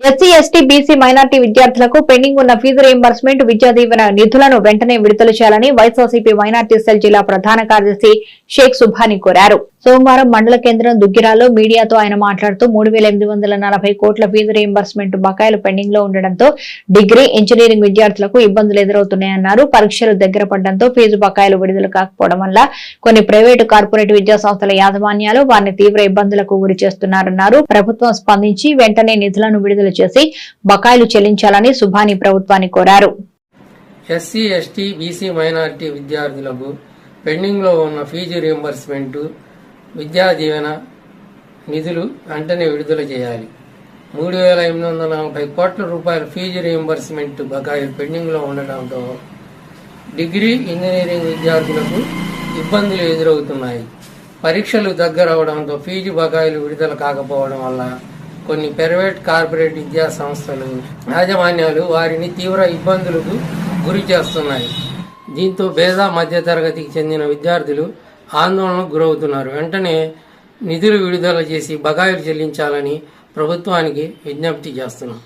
SC ST BC minority విద్యార్థులకు pending ఉన్న fee reimbursement Vidya Deevena నిధులను వెంటనే విడుదల చేయాలని వైఎస్ఆర్సీపీ మైనార్టీ సెల్ జిల్లా ప్రధాన కార్యదర్శి షేక్ సుభాని కోరారు. సోమవారం మండల కేంద్రం దుగ్గిరాలో మీడియాతో ఆయన మాట్లాడుతూ మూడు వేల ఎనిమిది వందల నలభై కోట్ల ఫీజు రీఎంబర్స్మెంట్ బకాయిలు పెండింగ్లో ఉండడంతో డిగ్రీ ఇంజనీరింగ్ విద్యార్థులకు ఇబ్బందులు ఎదురవుతున్నాయన్నారు పరీక్షలు దగ్గర పడడంతో ఫీజు బకాయిలు విడుదల కాకపోవడం వల్ల కొన్ని ప్రైవేటు కార్పొరేట్ విద్యా సంస్థల యాజమాన్యాలు వారిని తీవ్ర ఇబ్బందులకు గురి చేస్తున్నారన్నారు. ప్రభుత్వం స్పందించి వెంటనే నిధులను విడుదల చేసి బకాయిలు చెల్లించాలని సుభాని ప్రభుత్వాన్ని కోరారు. ఎస్సీ ఎస్టీ బీసీ మైనారిటీ విద్యార్థులకు పెండింగ్లో ఉన్న ఫీజు రియంబర్స్మెంట్ విద్యా దీవెన నిధులు వెంటనే విడుదల చేయాలి. మూడు వేల ఎనిమిది వందల నలభై కోట్ల రూపాయల ఫీజు రియంబర్స్మెంట్ బకాయిలు పెండింగ్లో ఉండడంతో డిగ్రీ ఇంజనీరింగ్ విద్యార్థులకు ఇబ్బందులు ఎదురవుతున్నాయి. పరీక్షలు దగ్గర అవడంతో ఫీజు బకాయిలు విడుదల కాకపోవడం వల్ల కొన్ని ప్రైవేట్ కార్పొరేట్ విద్యా సంస్థలు యాజమాన్యాలు వారిని తీవ్ర ఇబ్బందులకు గురి చేస్తున్నాయి. దీంతో పేద మధ్యతరగతికి చెందిన విద్యార్థులు ఆందోళనకు గురవుతున్నారు. వెంటనే నిధులు విడుదల చేసి బకాయిలు చెల్లించాలని ప్రభుత్వానికి విజ్ఞప్తి చేస్తున్నాం.